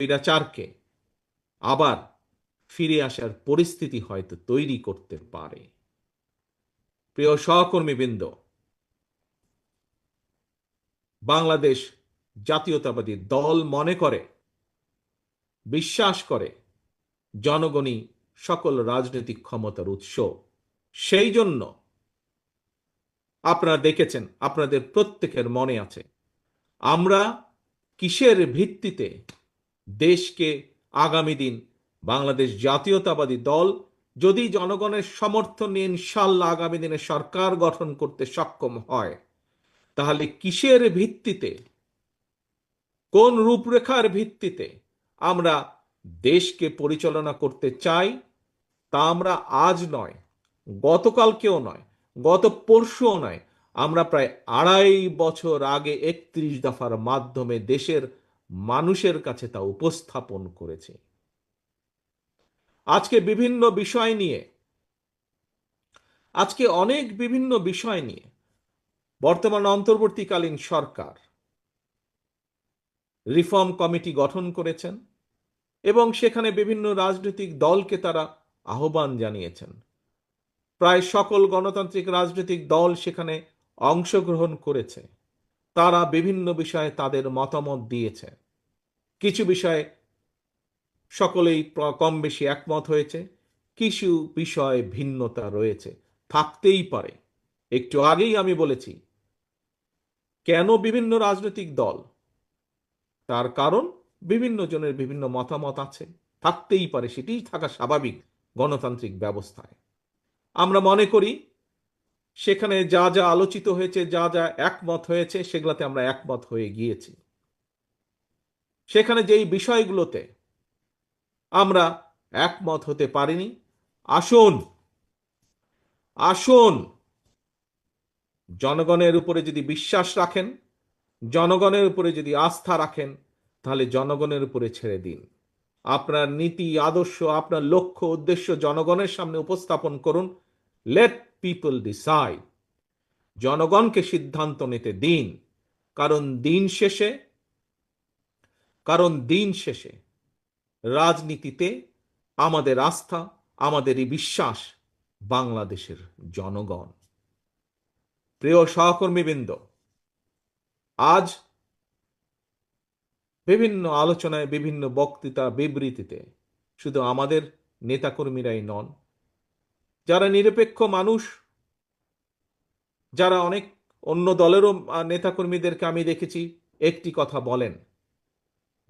স্বৈরাচারকে আবার ফিরে আসার পরিস্থিতি হয়তো তৈরি করতে পারে। প্রিয় সহকর্মীবৃন্দ, বাংলাদেশ জাতীয়তাবাদী দল মনে করে, বিশ্বাস করে জনগণই সকল রাজনৈতিক ক্ষমতার উৎস। সেই জন্য আপনারা দেখেছেন, আপনাদের প্রত্যেকের মনে আছে, আমরা কিসের ভিত্তিতে দেশকে আগামী দিন বাংলাদেশ জাতীয়তাবাদী দল যদি জনগণের সমর্থন নিয়ে ইনশাল্লাহ আগামী দিনে সরকার গঠন করতে সক্ষম হয়, তাহলে কিসের ভিত্তিতে, কোন রূপরেখার ভিত্তিতে আমরা দেশকে পরিচালনা করতে চাই, তা আমরা আজ নয়, গতকালকেও নয়, গত পরশুও নয়, আমরা প্রায় আড়াই বছর আগে একত্রিশ দফার মাধ্যমে দেশের মানুষের কাছে তা উপস্থাপন করেছি। আজকে বিভিন্ন বিষয় নিয়ে, আজকে অনেক বিভিন্ন বিষয় নিয়ে বর্তমান অন্তর্বর্তীকালীন সরকার রিফর্ম কমিটি গঠন করেছেন এবং সেখানে বিভিন্ন রাজনৈতিক দলকে তারা আহ্বান জানিয়েছেন। প্রায় সকল গণতান্ত্রিক রাজনৈতিক দল সেখানে অংশগ্রহণ করেছে। তারা বিভিন্ন বিষয়ে তাদের মতামত দিয়েছে। কিছু বিষয়ে সকলেই কম বেশি একমত হয়েছে, কিছু বিষয়ে ভিন্নতা রয়েছে, থাকতেই পারে। একটু আগেই আমি বলেছি, কেন বিভিন্ন রাজনৈতিক দল, তার কারণ বিভিন্ন জনের বিভিন্ন মতামত আছে, থাকতেই পারে সেটিই থাকা স্বাভাবিক গণতান্ত্রিক ব্যবস্থায়। আমরা মনে করি, সেখানে যা যা আলোচিত হয়েছে, যা যা একমত হয়েছে, সেগুলাতে আমরা একমত হয়ে গিয়েছি। সেখানে যেই বিষয়গুলোতে আমরা একমত হতে পারিনি, আসুন আসুন, জনগণের উপরে যদি বিশ্বাস রাখেন, জনগণের উপরে যদি আস্থা রাখেন, তাহলে জনগণের উপরে ছেড়ে দিন। আপনার নীতি, আদর্শ, আপনার লক্ষ্য, উদ্দেশ্য জনগণের সামনে উপস্থাপন করুন। লেট পিপল ডিসাইড জনগণকে সিদ্ধান্ত নিতে দিন। কারণ দিন শেষে কারণ দিন শেষে রাজনীতিতে আমাদের আস্থা আমাদের এই বিশ্বাস বাংলাদেশের জনগণ। প্রিয় সহকর্মীবৃন্দ, আজ বিভিন্ন আলোচনায়, বিভিন্ন বক্তৃতা, বিবৃতিতে শুধু আমাদের নেতাকর্মীরাই নন, যারা নিরপেক্ষ মানুষ, যারা অনেক অন্য দলেরও নেতাকর্মীদেরকে আমি দেখেছি, একটি কথা বলেন।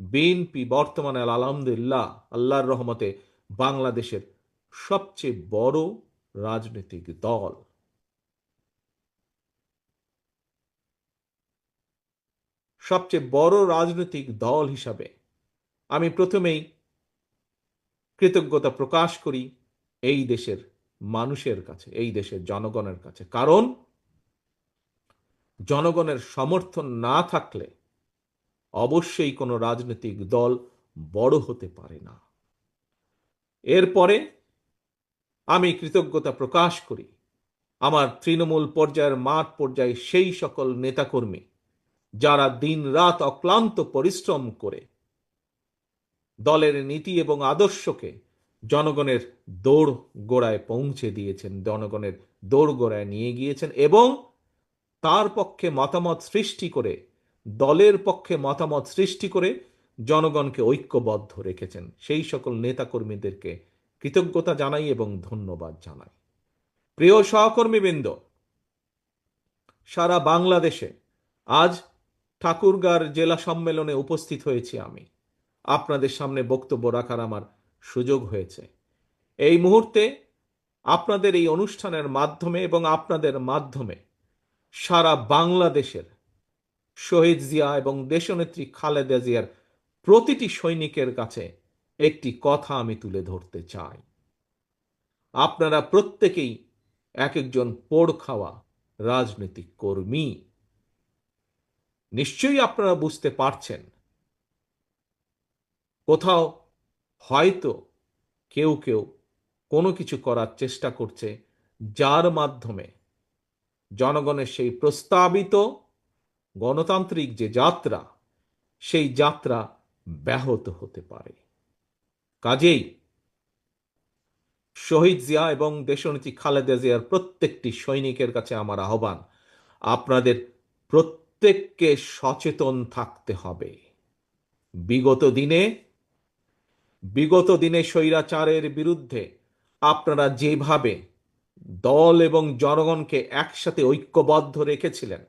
বিএনপি বর্তমানে আলহামদুলিল্লাহ, আল্লাহর রহমতে বাংলাদেশের সবচেয়ে বড় রাজনৈতিক দল। সবচেয়ে বড় রাজনৈতিক দল হিসাবে আমি প্রথমেই কৃতজ্ঞতা প্রকাশ করি এই দেশের মানুষের কাছে, এই দেশের জনগণের কাছে। কারণ জনগণের সমর্থন না থাকলে অবশ্যই কোনো রাজনৈতিক দল বড় হতে পারে না। এরপরে আমি কৃতজ্ঞতা প্রকাশ করি, আমার তৃণমূল পর্যায়ের মাঠ পর্যায়ে সেই সকল নেতাকর্মী যারা দিন রাত অক্লান্ত পরিশ্রম করে দলের নীতি এবং আদর্শকে জনগণের দৌড় গোড়ায় পৌঁছে দিয়েছেন, জনগণের দৌড় গোড়ায় নিয়ে গিয়েছেন এবং তার পক্ষে মতামত সৃষ্টি করে দলের পক্ষে মতামত সৃষ্টি করে জনগণকে ঐক্যবদ্ধ রেখেছেন। সেই সকল নেতাকর্মীদেরকে কৃতজ্ঞতা জানাই এবং ধন্যবাদ জানাই। প্রিয় সহকর্মীবৃন্দ, সারা বাংলাদেশে আজ ঠাকুরগার জেলা সম্মেলনে উপস্থিত হয়েছি আমি। আপনাদের সামনে বক্তব্য রাখার আমার সুযোগ হয়েছে। এই মুহূর্তে আপনাদের এই অনুষ্ঠানের মাধ্যমে এবং আপনাদের মাধ্যমে সারা বাংলাদেশের শহীদ জিয়া এবং দেশনেত্রী খালেদা জিয়ার প্রতিটি সৈনিকের কাছে একটি কথা আমি তুলে ধরতে চাই। আপনারা প্রত্যেকেই এক একজন পোড় খাওয়া রাজনৈতিক কর্মী। নিশ্চয়ই আপনারা বুঝতে পারছেন। কোথাও হয়তো কেউ কেউ কোনো কিছু করার চেষ্টা করছে, যার মাধ্যমে জনগণের সেই প্রস্তাবিত গণতান্ত্রিক যে যাত্রা, সেই যাত্রা ব্যাহত হতে পারে। কাজেই শহীদ জিয়া এবং দেশনেত্রী খালেদা জিয়ার প্রত্যেকটি সৈনিকের কাছে আমার আহ্বান, আপনাদের প্রত্যেককে সচেতন থাকতে হবে। বিগত দিনে বিগত দিনে স্বৈরাচারের বিরুদ্ধে আপনারা যেভাবে দল এবং জনগণকে একসাথে ঐক্যবদ্ধ রেখেছিলেন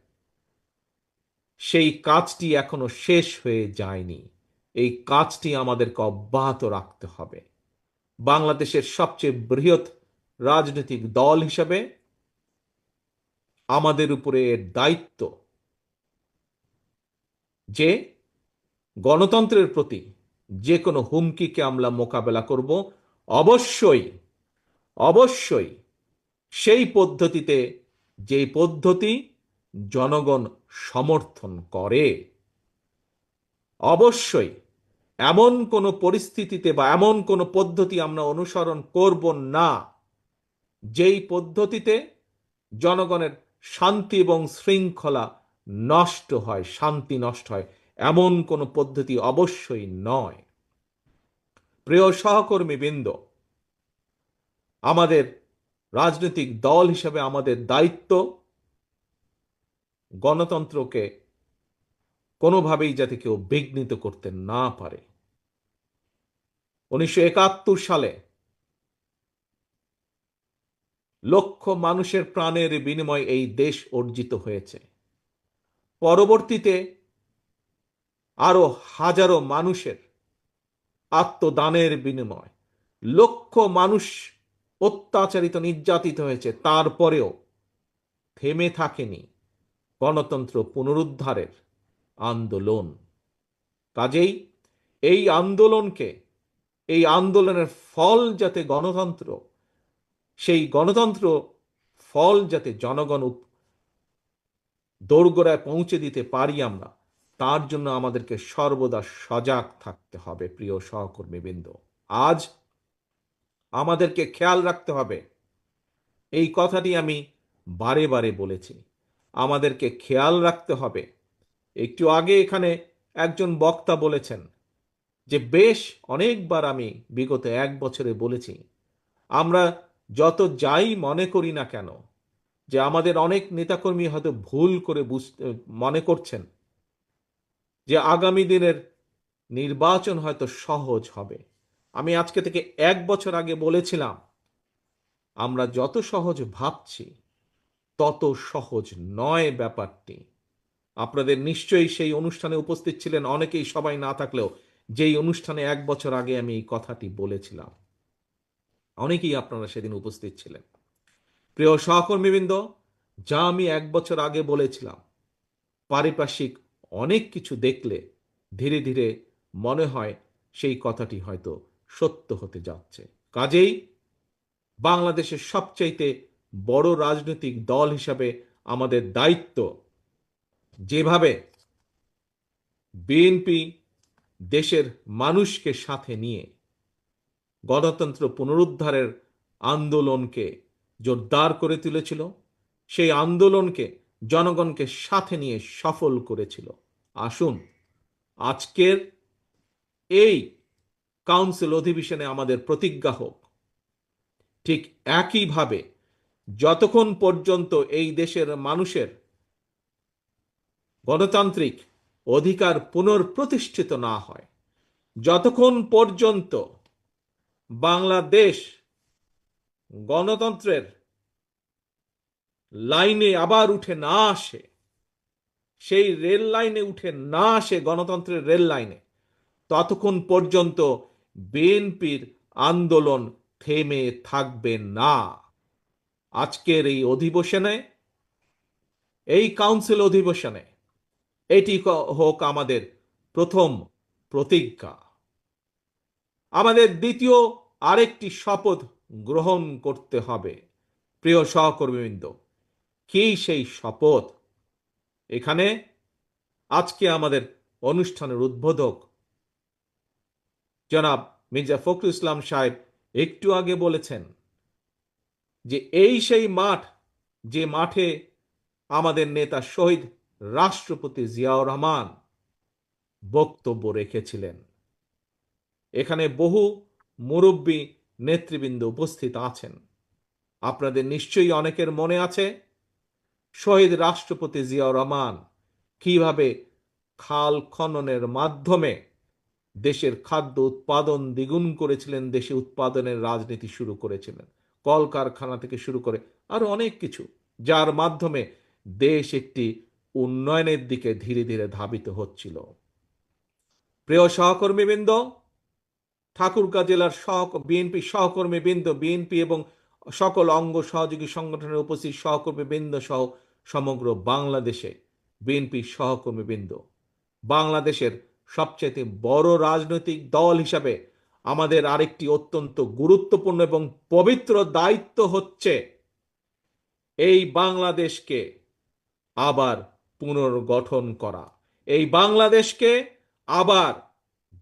সেই কাজটি এখনও শেষ হয়ে যায়নি। এই কাজটি আমাদেরকে অব্যাহত রাখতে হবে। বাংলাদেশের সবচেয়ে বৃহৎ রাজনৈতিক দল হিসেবে আমাদের উপরে এর দায়িত্ব যে গণতন্ত্রের প্রতি যে কোনো হুমকিকে আমরা মোকাবেলা করব, অবশ্যই অবশ্যই সেই পদ্ধতিতে যে পদ্ধতি জনগণ সমর্থন করে। অবশ্যই এমন কোনো পরিস্থিতিতে বা এমন কোনো পদ্ধতি আমরা অনুসরণ করব না। যেই পদ্ধতিতে জনগণের শান্তি এবং শৃঙ্খলা নষ্ট হয়, শান্তি নষ্ট হয়, এমন কোনো পদ্ধতি অবশ্যই নয়। প্রিয় সহকর্মী বৃন্দ আমাদের রাজনৈতিক দল হিসেবে আমাদের দায়িত্ব গণতন্ত্রকে কোনোভাবেই যাতে কেউ বিঘ্নিত করতে না পারে। উনিশশো একাত্তর সালে লক্ষ মানুষের প্রাণের বিনিময়ে এই দেশ অর্জিত হয়েছে। পরবর্তীতে আরও হাজারো মানুষের আত্মদানের বিনিময় লক্ষ মানুষ অত্যাচারিত, নির্যাতিত হয়েছে। তারপরেও থেমে থাকেনি। গণতন্ত্র পুনরুদ্ধারের আন্দোলন। কাজেই এই আন্দোলনকে, এই আন্দোলনের ফল যাতে গণতন্ত্র, সেই গণতন্ত্র ফল যাতে জনগণ দোরগোড়ায় পৌঁছে দিতে পারি আমরা, তার জন্য আমাদেরকে সর্বদা সজাগ থাকতে হবে, প্রিয় সহকর্মীবৃন্দ। আজ আমাদেরকে খেয়াল রাখতে হবে। এই কথাটি আমি বারে বারে বলেছি। আমাদেরকে খেয়াল রাখতে হবে। একটু আগে এখানে একজন বক্তা বলেছেন যে, বেশ অনেকবার আমি বিগত এক বছরে বলেছি, আমরা যত যাই মনে করি না কেন যে, আমাদের অনেক নেতাকর্মী হয়তো ভুল করে বুঝতে, মনে করছেন যে, আগামী দিনের নির্বাচন হয়তো সহজ হবে। আমি আজকে থেকে এক বছর আগে বলেছিলাম, আমরা যত সহজ ভাবছি তত সহজ নয় ব্যাপারটি। আপনাদের নিশ্চয়ই সেই অনুষ্ঠানে উপস্থিত ছিলেন অনেকেই, সবাই না থাকলেও যেই অনুষ্ঠানে এক বছর আগে আমি এই কথাটি বলেছিলাম। অনেকেই আপনারা সেদিন উপস্থিত ছিলেন। প্রিয় সহকর্মীবৃন্দ, যা আমি এক বছর আগে বলেছিলাম, পারিপার্শ্বিক অনেক কিছু দেখলে ধীরে ধীরে মনে হয় সেই কথাটি হয়তো সত্য হতে যাচ্ছে। কাজেই বাংলাদেশের সবচাইতে বড় রাজনৈতিক দল হিসাবে আমাদের দায়িত্ব। যেভাবে বিএনপি দেশের মানুষকে সাথে নিয়ে গণতন্ত্র পুনরুদ্ধারের আন্দোলনকে জোরদার করে তুলেছিল, সেই আন্দোলনকে জনগণকে সাথে নিয়ে সফল করেছিল। আসুন, আজকের এই কাউন্সিল অধিবেশনে আমাদের প্রতিজ্ঞা হোক। ঠিক একইভাবে যতক্ষণ পর্যন্ত এই দেশের মানুষের গণতান্ত্রিক অধিকার পুনর্প্রতিষ্ঠিত না হয়, যতক্ষণ পর্যন্ত বাংলাদেশ গণতন্ত্রের লাইনে আবার উঠে না আসে, সেই রেল লাইনে উঠে না আসে গণতন্ত্রের রেল লাইনে, ততক্ষণ পর্যন্ত বিএনপির আন্দোলন থেমে থাকবে না। আজকের এই অধিবেশনে, এই কাউন্সিল অধিবেশনে, এটি হোক আমাদের প্রথম প্রতিজ্ঞা। আমাদের দ্বিতীয় আরেকটি শপথ গ্রহণ করতে হবে। প্রিয় সহকর্মীবৃন্দ, কি সেই শপথ? এখানে আজকে আমাদের অনুষ্ঠানের উদ্বোধক জনাব মির্জা ফখরুল ইসলাম সাহেব একটু আগে বলেছেন যে এই সেই মাঠ, যে মাঠে আমাদের নেতা শহীদ রাষ্ট্রপতি জিয়াউর রহমান বক্তব্য রেখেছিলেন। এখানে বহু মুরব্বী নেতৃবৃন্দ উপস্থিত আছেন। আপনাদের নিশ্চয়ই অনেকের মনে আছে, শহীদ রাষ্ট্রপতি জিয়াউর রহমান কীভাবে খাল খননের মাধ্যমে দেশের খাদ্য উৎপাদন দ্বিগুণ করেছিলেন, দেশে উৎপাদনের রাজনীতি শুরু করেছিলেন। কলকারখানা থেকে শুরু করে আরও অনেক কিছু, যার মাধ্যমে দেশ একটি উন্নয়নের দিকে ধীরে ধীরে ধাবিত হচ্ছিল। প্রিয় সহকর্মীবৃন্দ, ঠাকুরগাঁ জেলার সহ, বিএনপি সহকর্মী বৃন্দ বিএনপি এবং সকল অঙ্গ সহযোগী সংগঠনের উপস্থিত সহকর্মী বৃন্দ সহ সমগ্র বাংলাদেশে বিএনপি সহকর্মী বৃন্দ বাংলাদেশের সবচেয়ে বড় রাজনৈতিক দল হিসাবে আমাদের আরেকটি অত্যন্ত গুরুত্বপূর্ণ এবং পবিত্র দায়িত্ব হচ্ছে এই বাংলাদেশকে আবার পুনর্গঠন করা। এই বাংলাদেশকে আবার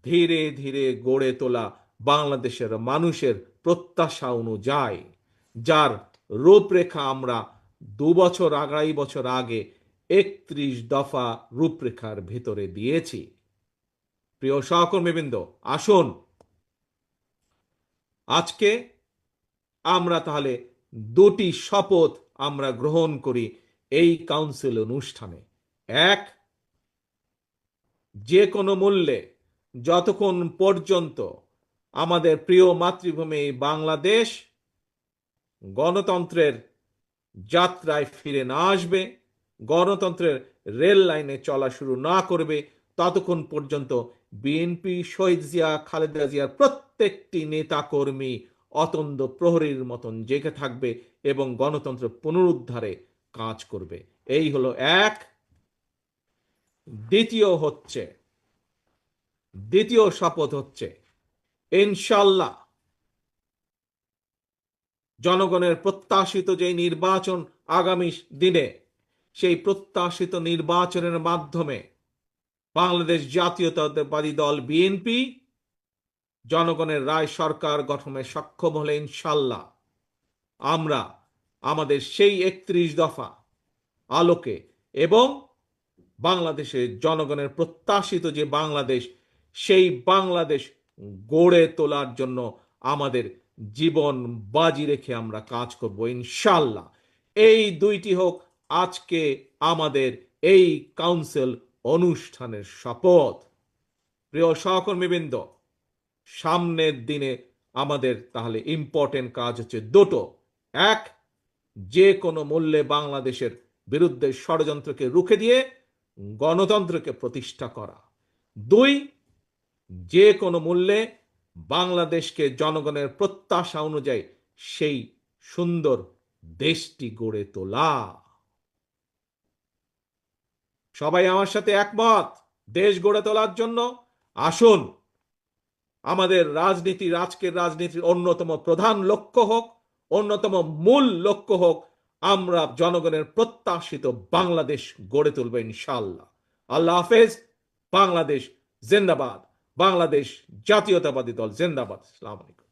ধীরে ধীরে গড়ে তোলা বাংলাদেশের মানুষের প্রত্যাশা অনুযায়ী, যার রূপরেখা আমরা দু বছর আড়াই বছর আগে একত্রিশ দফা রূপরেখার ভিতরে দিয়েছি। প্রিয় সহকর্মীবৃন্দ, আসুন আজকে আমরা তাহলে দুটি শপথ আমরা গ্রহণ করি এই কাউন্সিল অনুষ্ঠানে। এক, যে কোনো মূল্যে যতক্ষণ পর্যন্ত আমাদের প্রিয় মাতৃভূমি বাংলাদেশ গণতন্ত্রের যাত্রায় ফিরে না আসবে, গণতন্ত্রের রেল লাইনে চলা শুরু না করবে, ততক্ষণ পর্যন্ত বিএনপি, শহীদ জিয়া, খালেদা জিয়ার প্রত্যেকটি নেতাকর্মী অতন্দ প্রহরীর মতন জেগে থাকবে এবং গণতন্ত্র পুনরুদ্ধারে কাজ করবে। এই হলো এক। দ্বিতীয় হচ্ছে, দ্বিতীয় শপথ হচ্ছে, ইনশাল্লাহ জনগণের প্রত্যাশিত যে নির্বাচন আগামী দিনে, সেই প্রত্যাশিত নির্বাচনের মাধ্যমে বাংলাদেশ জাতীয়তাবাদী দল, বিএনপি জনগণের রায় সরকার গঠনে সক্ষম হলে ইনশাল্লাহ আমরা আমাদের সেই একত্রিশ দফা আলোকে এবং বাংলাদেশের জনগণের প্রত্যাশিত যে বাংলাদেশ, সেই বাংলাদেশ গড়ে তোলার জন্য আমাদের জীবন বাজি রেখে আমরা কাজ করব ইনশাল্লাহ। এই দুইটি হোক আজকে আমাদের এই কাউন্সিল অনুষ্ঠানের শপথ। প্রিয় সহকর্মীবৃন্দ সামনের দিনে আমাদের তাহলে ইম্পর্টেন্ট কাজ হচ্ছে দুটো। এক, যে কোনো মূল্যে বাংলাদেশের বিরুদ্ধে ষড়যন্ত্রকে রুখে দিয়ে গণতন্ত্রকে প্রতিষ্ঠা করা। দুই, যে কোনো মূল্যে বাংলাদেশকে জনগণের প্রত্যাশা অনুযায়ী সেই সুন্দর দেশটি গড়ে তোলা। সবাই আমার সাথে একমত, দেশ গড়ে তোলার জন্য আসুন আমাদের রাজনীতি আজকের রাজনীতির অন্যতম প্রধান লক্ষ্য হোক, অন্যতম মূল লক্ষ্য হোক, আমরা জনগণের প্রত্যাশিত বাংলাদেশ গড়ে তুলব ইনশাল্লাহ আল্লাহ হাফেজ, বাংলাদেশ জিন্দাবাদ, বাংলাদেশ জাতীয়তাবাদী দল জিন্দাবাদ। আলাইকুম।